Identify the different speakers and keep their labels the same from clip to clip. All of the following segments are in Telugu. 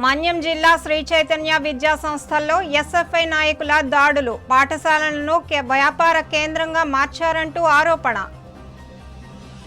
Speaker 1: మన్యం జిల్లా శ్రీ చైతన్య విద్యా సంస్థల్లో ఎస్ఎఫ్ఐ నాయకుల దాడులు. పాఠశాలలను కే- వ్యాపార కేంద్రంగా మార్చారంటూ ఆరోపణ.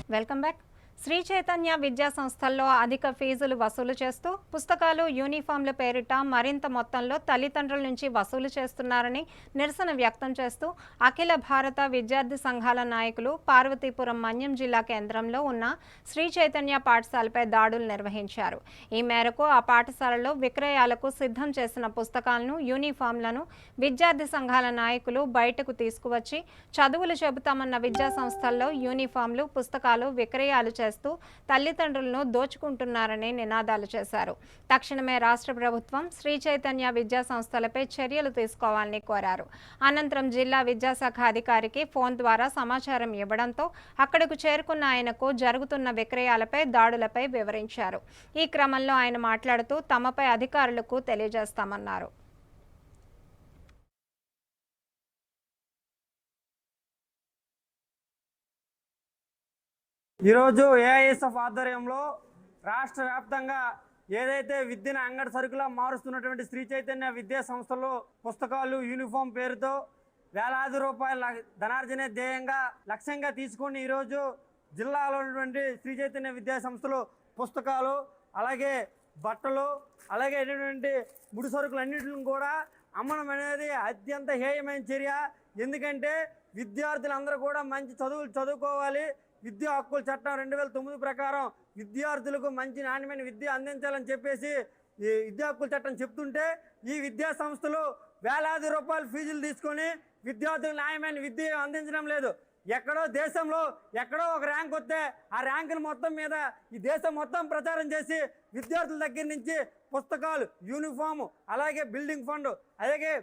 Speaker 1: Welcome back. శ్రీ చైతన్య విద్యా సంస్థల్లో అధిక ఫీజులు వసూలు చేస్తూ పుస్తకాలు యూనిఫామ్ల పేరిట మరింత మొత్తంలో తల్లిదండ్రుల నుంచి వసూలు చేస్తున్నారని నిరసన వ్యక్తం చేస్తూ అఖిల భారత విద్యార్థి సంఘాల నాయకులు పార్వతీపురం మన్యం జిల్లా కేంద్రంలో ఉన్న శ్రీ చైతన్య పాఠశాలపై దాడులు నిర్వహించారు. ఈ మేరకు ఆ పాఠశాలలో విక్రయాలకు సిద్ధం చేసిన పుస్తకాలను యూనిఫామ్లను విద్యార్థి సంఘాల నాయకులు బయటకు తీసుకువచ్చి చదువులు చెబుతామన్న విద్యా సంస్థల్లో యూనిఫామ్లు పుస్తకాలు విక్రయాలు చేస్తూ తల్లిదండ్రులను దోచుకుంటున్నారని నినాదాలు చేశారు. తక్షణమే రాష్ట్ర ప్రభుత్వం శ్రీ చైతన్య విద్యా సంస్థలపై చర్యలు తీసుకోవాలని కోరారు. అనంతరం జిల్లా విద్యాశాఖ అధికారికి ఫోన్ ద్వారా సమాచారం ఇవ్వడంతో అక్కడకు చేరుకున్న ఆయనకు జరుగుతున్న విక్రయాలపై దాడులపై వివరించారు. ఈ క్రమంలో ఆయన మాట్లాడుతూ తమపై అధికారులకు తెలియజేస్తామన్నారు.
Speaker 2: ఈరోజు ఏఐఎస్ఎఫ్ ఆధ్వర్యంలో రాష్ట్ర వ్యాప్తంగా ఏదైతే విద్యను అంగడి సరుకులా మారుస్తున్నటువంటి శ్రీ చైతన్య విద్యా సంస్థలో పుస్తకాలు యూనిఫామ్ పేరుతో వేలాది రూపాయల ధనార్జనే ధ్యేయంగా లక్ష్యంగా తీసుకొని ఈరోజు జిల్లాలో ఉన్నటువంటి శ్రీ చైతన్య విద్యా సంస్థలు పుస్తకాలు అలాగే బట్టలు అలాగే అయినటువంటి ముడి సరుకులు అన్నింటిని కూడా అమ్మడం అనేది అత్యంత హేయమైన చర్య. ఎందుకంటే విద్యార్థులందరూ కూడా మంచి చదువులు చదువుకోవాలి. విద్యా హక్కుల చట్టం రెండు వేల తొమ్మిది ప్రకారం విద్యార్థులకు మంచి నాణ్యమైన విద్య అందించాలని చెప్పేసి ఈ విద్యా హక్కుల చట్టం చెప్తుంటే ఈ విద్యా సంస్థలు వేలాది రూపాయలు ఫీజులు తీసుకొని విద్యార్థులకు న్యాయమైన విద్య అందించడం లేదు. ఎక్కడో దేశంలో ఎక్కడో ఒక ర్యాంక్ వస్తే ఆ ర్యాంకుని మొత్తం మీద ఈ దేశం మొత్తం ప్రచారం చేసి విద్యార్థుల దగ్గర నుంచి పుస్తకాలు యూనిఫాము అలాగే బిల్డింగ్ ఫండ్ అలాగే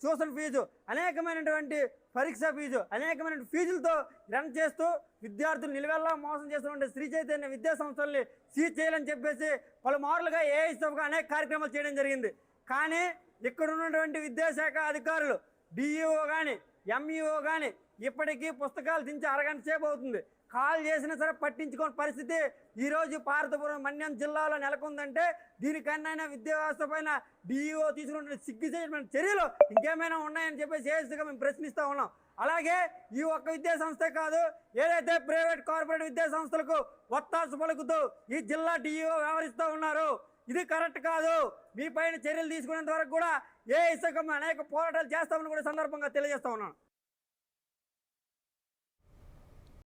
Speaker 2: ట్యూషన్ ఫీజు అనేకమైనటువంటి పరీక్ష ఫీజు అనేకమైన ఫీజులతో రన్ చేస్తూ విద్యార్థులు నిలువెల్లా మోసం చేస్తున్న శ్రీ చైతన్య విద్యా సంస్థల్ని సీజ్ చేయాలని చెప్పేసి పలుమార్లుగా ఏఐసీగా అనేక కార్యక్రమాలు చేయడం జరిగింది. కానీ ఇక్కడ ఉన్నటువంటి విద్యాశాఖ అధికారులు డిఈఓ కానీ ఎంఈఓ కానీ ఇప్పటికీ పుస్తకాలు దించి అరగంట సేపు అవుతుంది. కాల్ చేసినా సరే పట్టించుకోని పరిస్థితి. ఈరోజు పార్వతీపురం మన్యం జిల్లాలో నెలకొందంటే దీనికన్నా విద్యా వ్యవస్థ పైన డిఈఓ తీసుకున్న సిగ్గుచేయమైన చర్యలు ఇంకేమైనా ఉన్నాయని చెప్పేసి ఏఎస్గా మేము ప్రశ్నిస్తూ ఉన్నాం. అలాగే ఈ ఒక్క విద్యా సంస్థ కాదు ఏదైతే ప్రైవేట్ కార్పొరేట్ విద్యా సంస్థలకు ఒత్తాసు పలుకుతూ ఈ జిల్లా డిఈఓ వ్యవహరిస్తూ ఉన్నారు ఇది కరెక్ట్ కాదు. మీ పైన చర్యలు తీసుకునేంత వరకు కూడా ఏ ఇసుక అనేక పోరాటాలు చేస్తామని కూడా సందర్భంగా తెలియజేస్తా ఉన్నాను.